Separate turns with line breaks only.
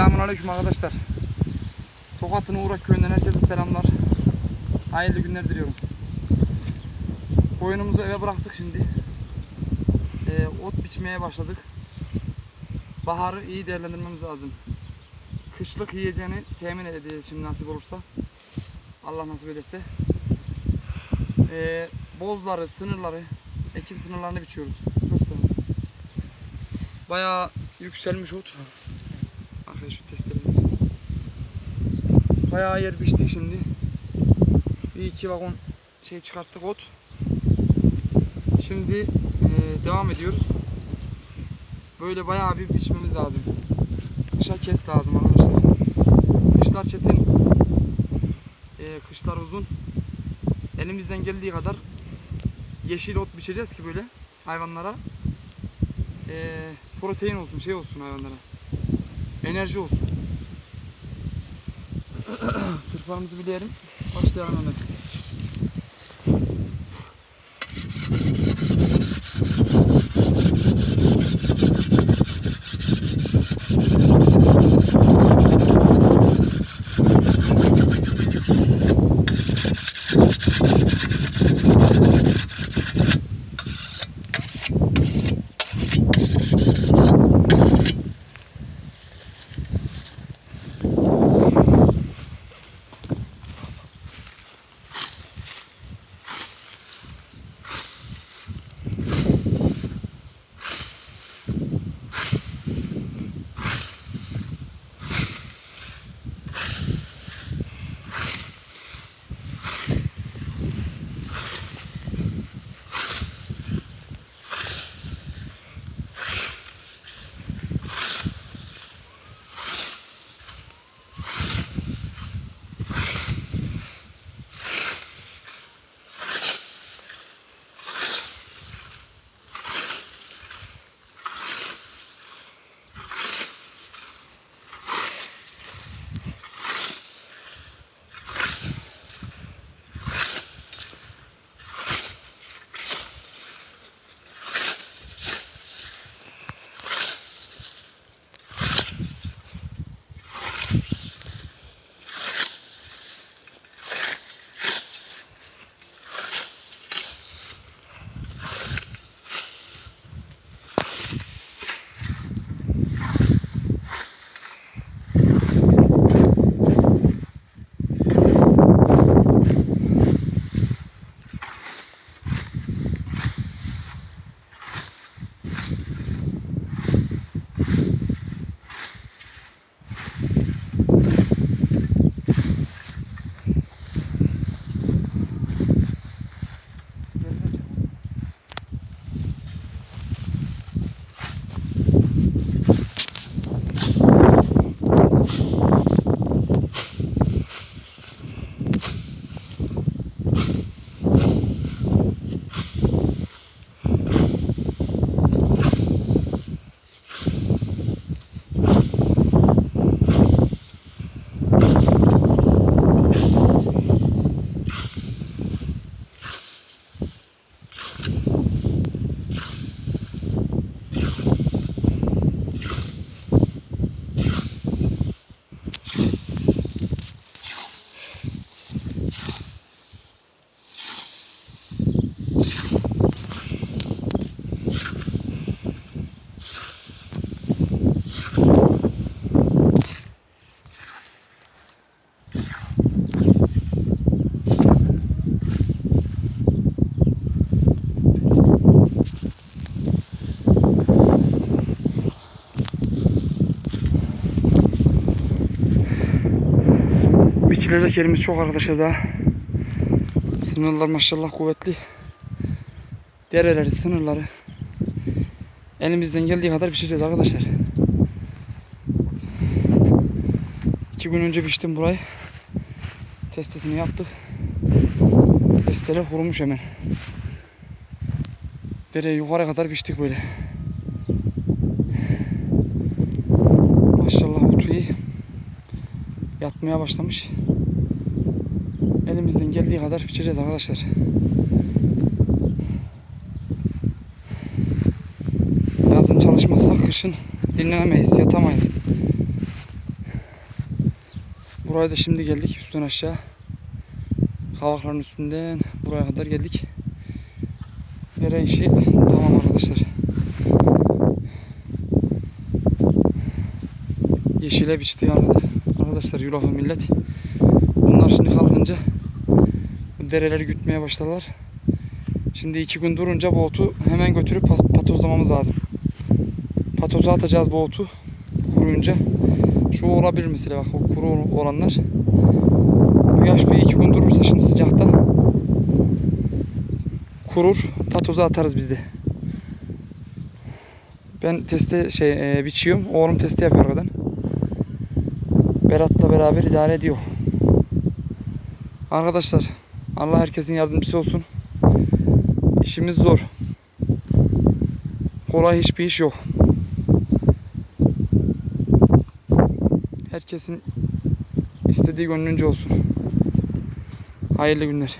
Selamun Aleyküm arkadaşlar. Tokat'ın Uğrak köyünden herkese selamlar. Hayırlı günler diliyorum. Koyunumuzu eve bıraktık şimdi. Ee, ot biçmeye başladık. Baharı iyi değerlendirmemiz lazım. Kışlık yiyeceğini temin edeceğiz şimdi nasip olursa. Allah nasip ederse. Ee, bozları, sınırları, ekin sınırlarını biçiyoruz. Gösterelim. Bayağı yükselmiş ot. Arkadaş şu testereyi. Bayağı yer biçtik şimdi. Bir iki vagon şey çıkarttık ot. Şimdi eee, devam ediyoruz. Böyle bayağı bir biçmemiz lazım. Kışa kes lazım arkadaşlar. Kışlar çetin. eee, kışlar uzun. Elimizden geldiği kadar yeşil ot biçeceğiz ki böyle hayvanlara eee, protein olsun, şey olsun hayvanlara. Enerji olsun. Tırpanımızı bileyelim. Başlayalım hemen. Biçilecek yerimiz çok arkadaşlar daha. Sınırlar maşallah kuvvetli. Dereleri, sınırları. Elimizden geldiği kadar biçeceğiz arkadaşlar. İki gün önce biçtim burayı. Testesini yaptık. Testeler kurumuş hemen. Dereye yukarı kadar biçtik böyle. Maşallah otu iyi. Yatmaya başlamış. Elimizden geldiği kadar biçeceğiz arkadaşlar. Yazın çalışmazsak kışın dinlenemeyiz, yatamayız. Buraya da şimdi geldik üstten aşağı. Kavakların üstünden buraya kadar geldik. Yere işi tamam arkadaşlar. Yeşile biçti yani arkadaşlar yulafı millet. Bunlar şimdi kalkınca dereleri gütmeye başladılar. Şimdi iki gün durunca bu hemen götürüp pat- patozlamamız lazım. Patoza atacağız bu otu kuruyunca. Şu olabilir mesela bak o kuru olanlar. Bu yaş bir iki gün durursa şimdi sıcakta kurur. Patoza atarız biz de. Ben teste şey e, biçiyorum. Oğlum testi yapıyor arkadan. Berat'la beraber idare ediyor. Arkadaşlar Allah herkesin yardımcısı olsun. İşimiz zor. Kolay hiçbir iş yok. Herkesin istediği gönlünce olsun. Hayırlı günler.